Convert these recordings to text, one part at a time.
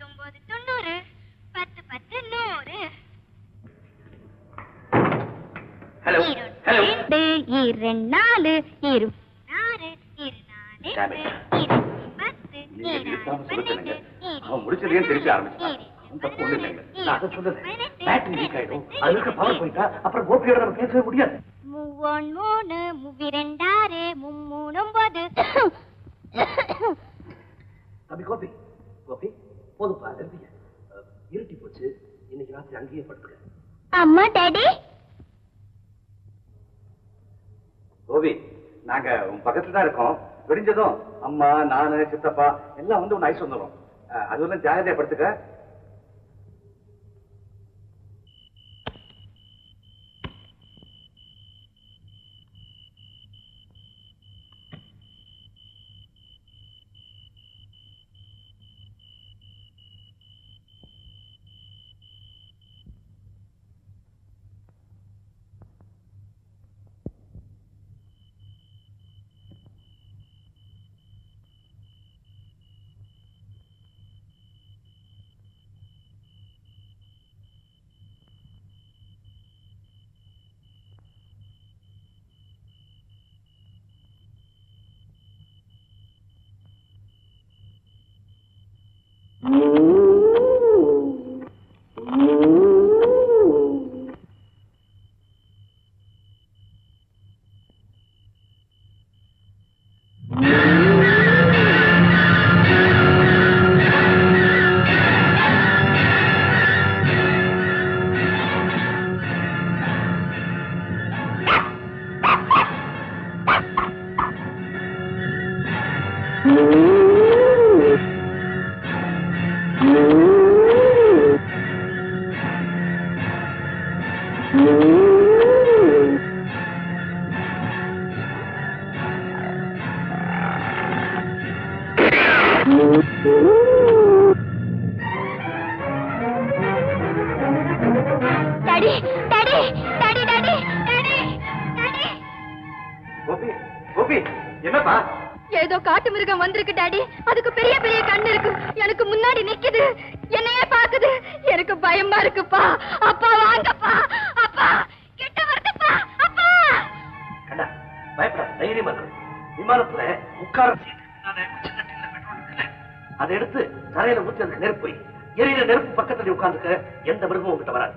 தொண்ணூத்தொன்பது தொண்ணூறு பத்து பத்து நூறு. ஹலோ ஹலோ இரண்டு இரு நாலு இரு ஆறு இரு நாலு. இரு பத்து நீங்க இரு நிறுத்தாம பன்னெண்டு சொல்லுங்க இரு அவன் முடிச்சதையே திருப்பி ஆரம்பிச்சான் அவன் தப்பு ஒண்ணு இல்லைங்க. நான் அதை சொல்லுறேன் பேட்டரி லீக் ஆயிடும். அது இருக்க பவர் போயிட்டா அப்புறம் கோபியோட நம்ம பேசவே முடியாது. மூவொன் மூணு அங்கேயே படுத்துக்க அம்மா டாடி. கோபி நாங்க உன் பக்கத்துல தான் இருக்கோம். விடிஞ்சதும் அம்மா நானு சித்தப்பா எல்லாம் வந்து உன்னை ஐஸ் வந்துடும் அது வந்து ஜாகிரதையா படுத்துக்க. என்னப்பா? ஏதோ காட்டு மிருகம் வந்திருக்கு டாடி. அதுக்கு பெரிய பெரிய கண்ணு இருக்கு. எனக்கு முன்னாடி நிக்குது. என்னையே பாக்குது எனக்கு பயமா இருக்குப்பா. அப்பா வாங்கப்பா. அப்பா கிட்ட வரதுப்பா. அப்பா. பயப்படாத. தைரியமா இருக்கு விமானத்துல உட்கார அதை எடுத்து தரையில ஊத்தி அதுக்கு நெருப்பு போய் எரியிற நெருப்பு பக்கத்துல உட்கார்ந்துக்க எந்த மிருகமும் உங்ககிட்ட வராது.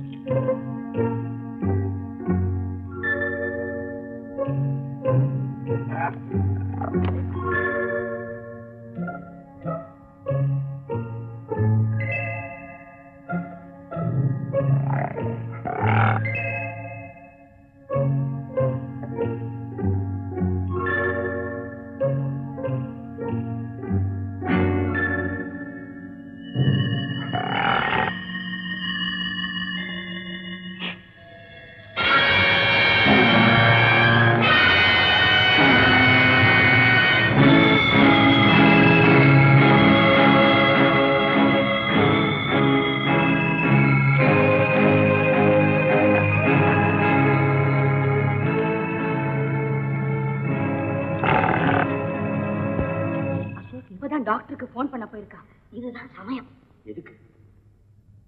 இப்பதான் டாக்டருக்கு போன் பண்ண போயிருக்கா. இதுதான் சமயம். எதுக்கு?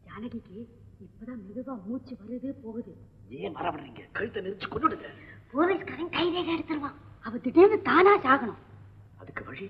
ஜானகிக்கு இப்பதான் மெதுவா மூச்சு வருது போகுது. ஏன் மரபடுறீங்க கழுத்தை நெரிச்சு கொண்டுடுங்க. போலீஸ்காரன் கைரேகை எடுத்துருவான். அவ திடீர்னு தானா சாகணும். அதுக்கு வழி?